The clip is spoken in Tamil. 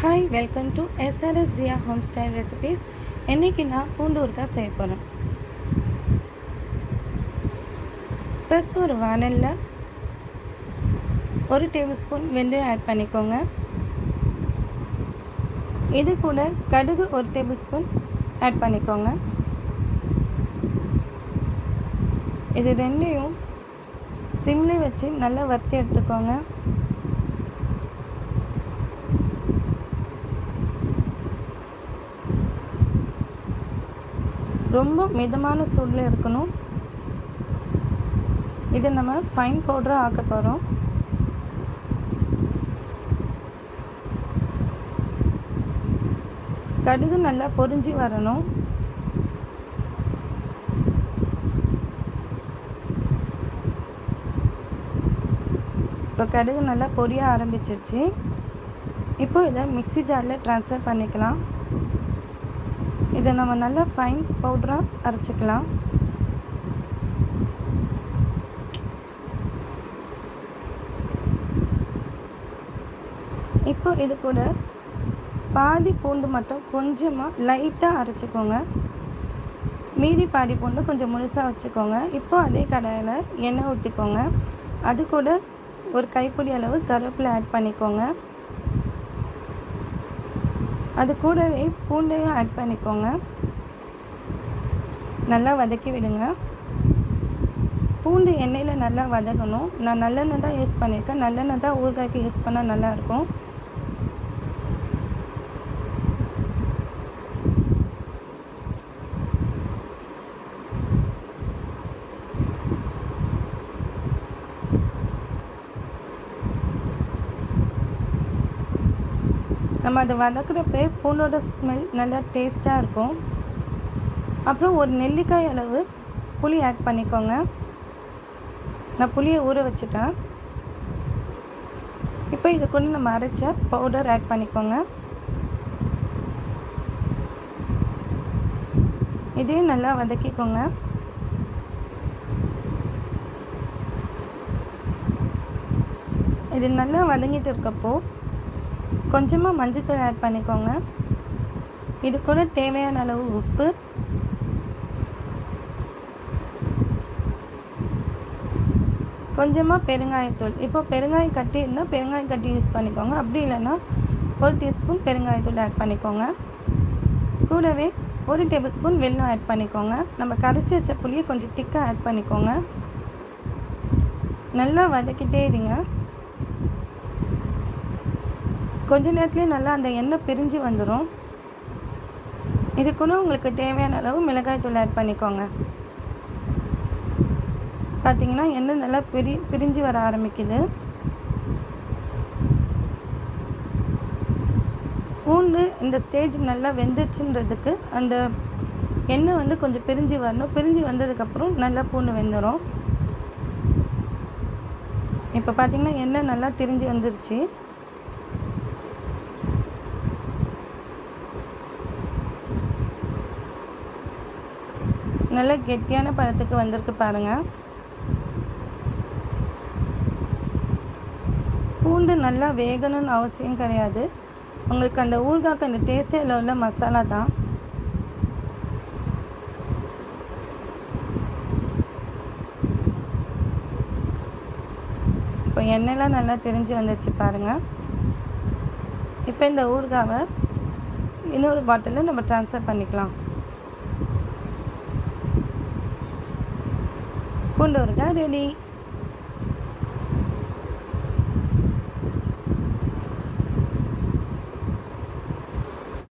Hi welcome to SRS Jiya home style recipes இன்றைக்கி நான் பூண்டு செய்ய போகிறேன் ஃபஸ்ட் ஒரு வானலில் ஒரு டேபிள் ஸ்பூன் வெந்தயம் ஆட் பண்ணிக்கோங்க. இது கூட கடுகு ஒரு டேபிள் ஸ்பூன் ஆட் பண்ணிக்கோங்க. இது ரெண்டையும் சிம்லே வச்சு நல்லா வறுத்தி எடுத்துக்கோங்க. ரொம்ப மிதமான சூடில் இருக்கணும். இதை நம்ம ஃபைன் பவுடராக ஆக்க போகிறோம் கடுகு நல்லா பொரிஞ்சு வரணும். இப்போ கடுகு நல்லா பொரிய ஆரம்பிச்சிருச்சு. இப்போ இதை மிக்சி ஜாரில் ட்ரான்ஸ்ஃபர் பண்ணிக்கலாம். இதை நம்ம நல்லா ஃபைன் பவுடராக அரைச்சிக்கலாம். இப்போ இது கூட பாதி பூண்டு மட்டும் கொஞ்சமாக லைட்டாக அரைச்சிக்கோங்க. மீதி பாதி பூண்டு கொஞ்சம் முழுசாக வச்சுக்கோங்க. இப்போ அதே கடாயில் எண்ணெய் ஊற்றிக்கோங்க அது கூட ஒரு கைப்பிடி அளவு கருவேப்பிலை ஆட் பண்ணிக்கோங்க. அது கூடவே பூண்டையும் ஆட் பண்ணிக்கோங்க. நல்லா வதக்கி விடுங்க. பூண்டு எண்ணெயில் நல்லா வதக்கணும் நான் நல்லெண்ணெய் தான் யூஸ் பண்ணியிருக்கேன். நல்லெண்ணெய் தான் ஊறுகாய்க்கு யூஸ் பண்ணால் நல்லாயிருக்கும் நம்ம அதை வதக்குறப்பே பூண்டோட ஸ்மெல் நல்லா டேஸ்ட்டாக இருக்கும். அப்புறம் ஒரு நெல்லிக்காய் அளவு புளி ஆட் பண்ணிக்கோங்க. நான் புளியை ஊற வச்சுட்டேன். இப்போ இது கொண்டு நம்ம அரைச்ச பவுடர் ஆட் பண்ணிக்கோங்க. இதையும் நல்லா வதக்கிக்கோங்க. இது நல்லா வதங்கிட்டு இருக்கப்போ கொஞ்சமாக மஞ்சத்தூள் ஆட் பண்ணிக்கோங்க. இது கூட தேவையான அளவு உப்பு. கொஞ்சமாக பெருங்காயத்தூள் இப்போ பெருங்காயம் கட்டி இருந்தால் பெருங்காயம் கட்டி யூஸ் பண்ணிக்கோங்க. அப்படி இல்லைன்னா ஒரு டீஸ்பூன் பெருங்காயத்தூள் ஆட் பண்ணிக்கோங்க. கூடவே ஒரு டேபிள் ஸ்பூன் வெல்லம் ஆட் பண்ணிக்கோங்க. நம்ம கரைச்சி வச்ச புளியை கொஞ்சம் திக்காக ஆட் பண்ணிக்கோங்க. நல்லா வதக்கிட்டே இருங்க. கொஞ்ச நேரத்துலேயே நல்லா அந்த எண்ணெய் பிரிஞ்சு வந்துடும் இதுக்குன்னு உங்களுக்கு தேவையான அளவு மிளகாய் தூள் ஆட் பண்ணிக்கோங்க. பார்த்தீங்கன்னா எண்ணெய் நல்லா பிரி பிரிஞ்சு வர ஆரம்பிக்குது. பூண்டு இந்த ஸ்டேஜ் நல்லா வெந்துருச்சுன்றதுக்கு அந்த எண்ணெய் வந்து கொஞ்சம் பிரிஞ்சு வரணும். பிரிஞ்சு வந்ததுக்கப்புறம் நல்லா பூண்டு வெந்துடும் இப்போ பார்த்தீங்கன்னா எண்ணெய் நல்லா திரிஞ்சு வந்துருச்சு. நல்ல கெட்டியான பழத்துக்கு வந்திருக்கு பாருங்கள் பூண்டு நல்லா வேகணும்னு அவசியம் கிடையாது. உங்களுக்கு அந்த ஊறுகாய்க்கு அந்த டேஸ்டில் உள்ள மசாலா தான். இப்போ எண்ணெய்லாம் நல்லா தெரிஞ்சு வந்துச்சு பாருங்கள் இப்போ இந்த ஊறுகாவை இன்னொரு பாட்டிலில் நம்ம ட்ரான்ஸ்ஃபர் பண்ணிக்கலாம். பூண்டு ஊறுகாய் ரெடி